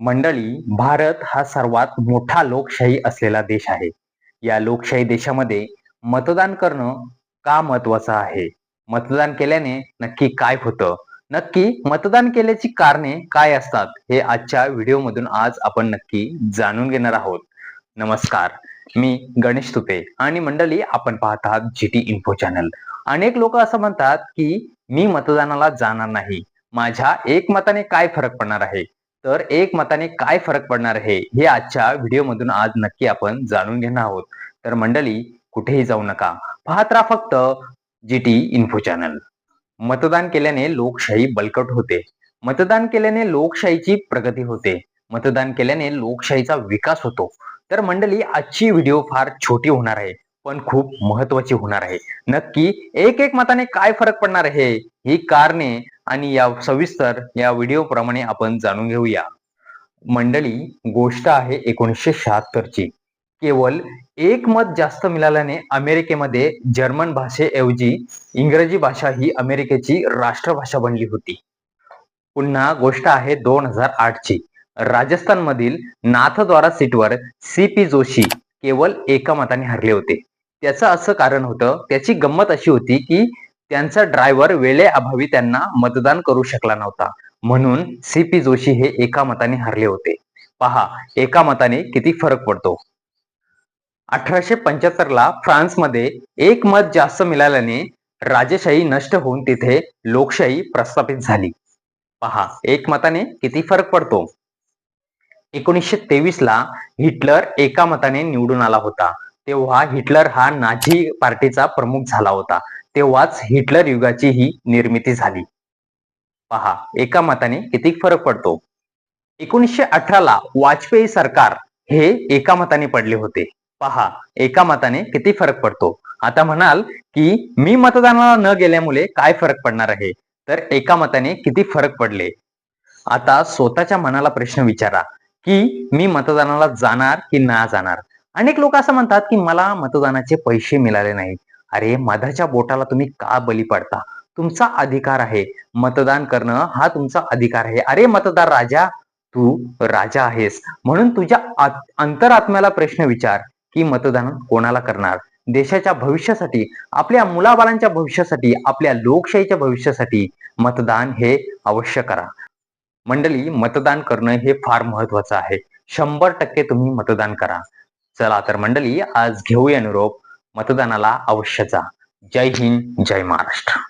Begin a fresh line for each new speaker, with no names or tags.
मंडळी भारत हा सर्वात मोठा लोकशाही असलेला देश आहे. या लोकशाही देशामध्ये मतदान करणं का महत्वाचं आहे? मतदान केल्याने नक्की काय होतं? नक्की मतदान केल्याची कारणे काय असतात? हे आजच्या व्हिडिओमधून आज आपण नक्की जाणून घेणार आहोत. नमस्कार मी गणेश तुपे आणि मंडळी आपण पाहत आहात जी टी इन्फो चॅनल अनेक लोक असं म्हणतात की मी मतदानाला जाणार नाही. माझ्या एक मताने काय फरक पडणार आहे? तर एक मताने काय फरक पडणार आहे हे आजच्या व्हिडिओमधून आज नक्की आपण जाणून घेणार आहोत. तर मंडळी कुठेही जाऊ नका. पाहत राहा फक्त जी टी इन्फो चॅनल मतदान केल्याने लोकशाही बळकट होते. मतदान केल्याने लोकशाहीची प्रगती होते. मतदान केल्याने लोकशाहीचा विकास होतो. तर मंडळी आजची व्हिडिओ फार छोटी होणार आहे. पण खूप महत्वाची होणार आहे. नक्की एक एक मताने काय फरक पडणार आहे? ही कारणे आणि या सविस्तर या व्हिडिओ प्रमाणे आपण जाणून घेऊया. मंडळी गोष्ट आहे एकोणीसशे शहात्तरची. केवळ एक मत जास्त मिळाल्याने अमेरिकेमध्ये जर्मन भाषेऐवजी इंग्रजी भाषा ही अमेरिकेची राष्ट्रभाषा बनली होती. पुन्हा गोष्ट आहे दोन हजार आठची. ची राजस्थानमधील नाथद्वारा सीटवर सी पी जोशी केवळ एका मताने हरले होते. त्याचं असं कारण होतं त्याची गंमत अशी होती की त्यांचा ड्रायव्हर वेळेअभावी त्यांना मतदान करू शकला नव्हता. म्हणून सी पी जोशी हे एका मताने हरले होते. पहा एका मताने किती फरक पडतो? अठराशे पंच्याहत्तर ला फ्रान्समध्ये एक मत जास्त मिळाल्याने राजेशाही नष्ट होऊन तिथे लोकशाही प्रस्थापित झाली. पहा एक मताने किती फरक पडतो? एकोणीसशे तेवीस ला हिटलर एका मताने निवडून आला होता. तेव्हा हिटलर हा नाझी पार्टीचा प्रमुख झाला होता. तेव्हाच हिटलर युगाची ही निर्मिती झाली. पहा एका मताने किती फरक पडतो? एकोणीसशे अठराला वाजपेयी सरकार हे एका मताने पडले होते. पहा एका मताने किती फरक पडतो? आता म्हणाल की मी मतदानाला न गेल्यामुळे काय फरक पडणार आहे? तर एका मताने किती फरक पडले? आता स्वतःच्या मनाला प्रश्न विचारा की मी मतदानाला जाणार की ना जाणार? अनेक लोक असं म्हणतात की मला मतदानाचे पैसे मिळाले नाही अरे मधाच्या बोटाला तुम्ही का बली पडता? तुमचा अधिकार आहे. मतदान करणं हा तुमचा अधिकार आहे. अरे मतदार राजा तू राजा आहेस. म्हणून तुझ्या अंतरात्म्याला प्रश्न विचार की मतदान कोणाला करणार? देशाच्या भविष्यासाठी आपल्या मुलाबाळांच्या भविष्यासाठी आपल्या लोकशाहीच्या भविष्यासाठी मतदान हे अवश्य करा. मंडळी मतदान करणं हे फार महत्वाचं आहे. शंभर टक्के तुम्ही मतदान करा. चला तर मंडळी आज घेऊया निरोप. मतदानाला अवश्य जा. जय हिंद जय महाराष्ट्र.